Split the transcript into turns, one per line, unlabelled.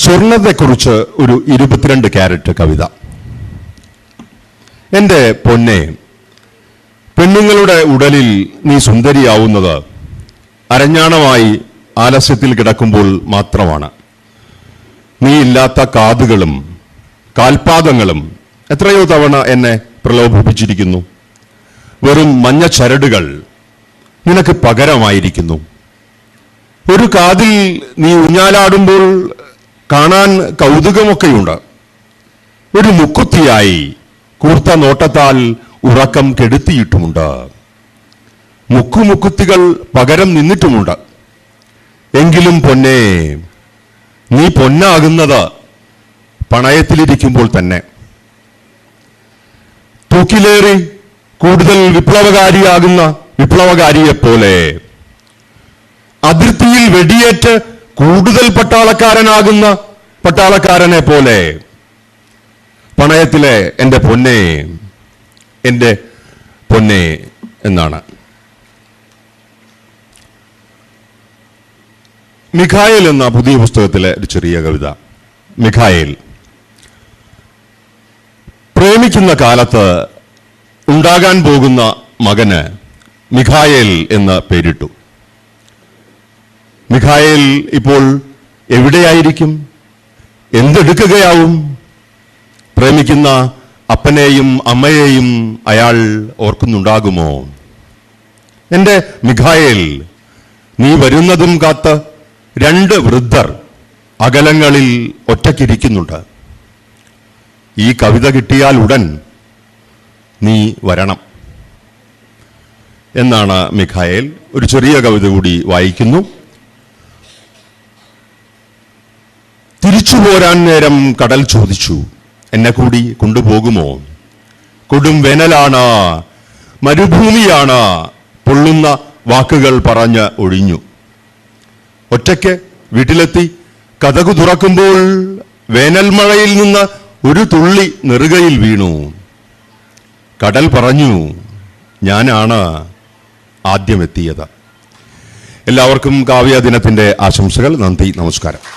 സ്വർണത്തെക്കുറിച്ച് ഒരു ഇരുപത്തിരണ്ട് ക്യാരറ്റ് കവിത. എന്റെ പൊന്നെ പെണ്ണുങ്ങളുടെ ഉടലിൽ നീ സുന്ദരിയാവുന്നത് അരഞ്ഞാണമായി ആലസ്യത്തിൽ കിടക്കുമ്പോൾ മാത്രമാണ്. നീ ഇല്ലാത്ത കാതുകളും കാൽപാദങ്ങളും എത്രയോ തവണ എന്നെ പ്രലോഭിപ്പിച്ചിരിക്കുന്നു. വെറും മഞ്ഞ ചരടുകൾ നിനക്ക് പകരമായിരിക്കുന്നു. ഒരു കാതിൽ നീ ഊഞ്ഞാലാടുമ്പോൾ കാണാൻ കൗതുകമൊക്കെയുണ്ട്. ഒരു മുക്കുത്തിയായി കൂർത്ത നോട്ടത്താൽ ഉറക്കം കെടുത്തിയിട്ടുമുണ്ട്. മുക്കുമുക്കുത്തികൾ പകരം നിന്നിട്ടുമുണ്ട്. എങ്കിലും പൊന്നെ നീ പൊന്നാകുന്നത് പണയത്തിലിരിക്കുമ്പോൾ തന്നെ. തൂക്കിലേറി കൂടുതൽ വിപ്ലവകാരിയാകുന്ന വിപ്ലവകാരിയെപ്പോലെ അതിർത്തിയിൽ വെടിയേറ്റ് കൂടുതൽ പട്ടാളക്കാരനാകുന്ന പട്ടാളക്കാരനെ പോലെ പണയത്തിലെ എന്റെ പൊന്നെ എന്റെ പൊന്നെ എന്നാണ്. മിഖായേൽ എന്ന പുതിയ പുസ്തകത്തിലെ ഒരു ചെറിയ കവിത. മിഖായേൽ. പ്രേമിക്കുന്ന കാലത്ത് ഉണ്ടാകാൻ പോകുന്ന മകന് മിഖായേൽ എന്ന് പേരിട്ടു. മിഖായേൽ ഇപ്പോൾ എവിടെയായിരിക്കും? എന്തെടുക്കുകയാവും? പ്രേമിക്കുന്ന അപ്പനെയും അമ്മയെയും അയാൾ ഓർക്കുന്നുണ്ടാകുമോ? എന്റെ മിഖായേൽ നീ വരുന്നതും കാത്ത് രണ്ട് വൃദ്ധർ അകലങ്ങളിൽ ഒറ്റക്കിരിക്കുന്നുണ്ട് ഈ കവിത കിട്ടിയാൽ ഉടൻ നീ വരണം. എന്നാണ് മിഖായേൽ ഒരു ചെറിയ കവിത കൂടി വായിക്കുന്നു. തിരിച്ചു പോരാൻ നേരം കടൽ ചോദിച്ചു എന്നെ കൂടി കൊണ്ടുപോകുമോ? കൊടും വേനലാണ് മരുഭൂമിയാണ് പൊള്ളുന്ന വാക്കുകൾ പറഞ്ഞ് ഒഴിഞ്ഞു. ഒറ്റയ്ക്ക് വീട്ടിലെത്തി കഥകു തുറക്കുമ്പോൾ വേനൽ മഴയിൽ നിന്ന് ഒരു തുള്ളി നെറുകയിൽ വീണു. കടൽ പറഞ്ഞു ഞാനാണ് ആദ്യമെത്തിയത്. എല്ലാവർക്കും കാവ്യ ദിനത്തിന്റെ ആശംസകൾ നന്ദി നമസ്കാരം.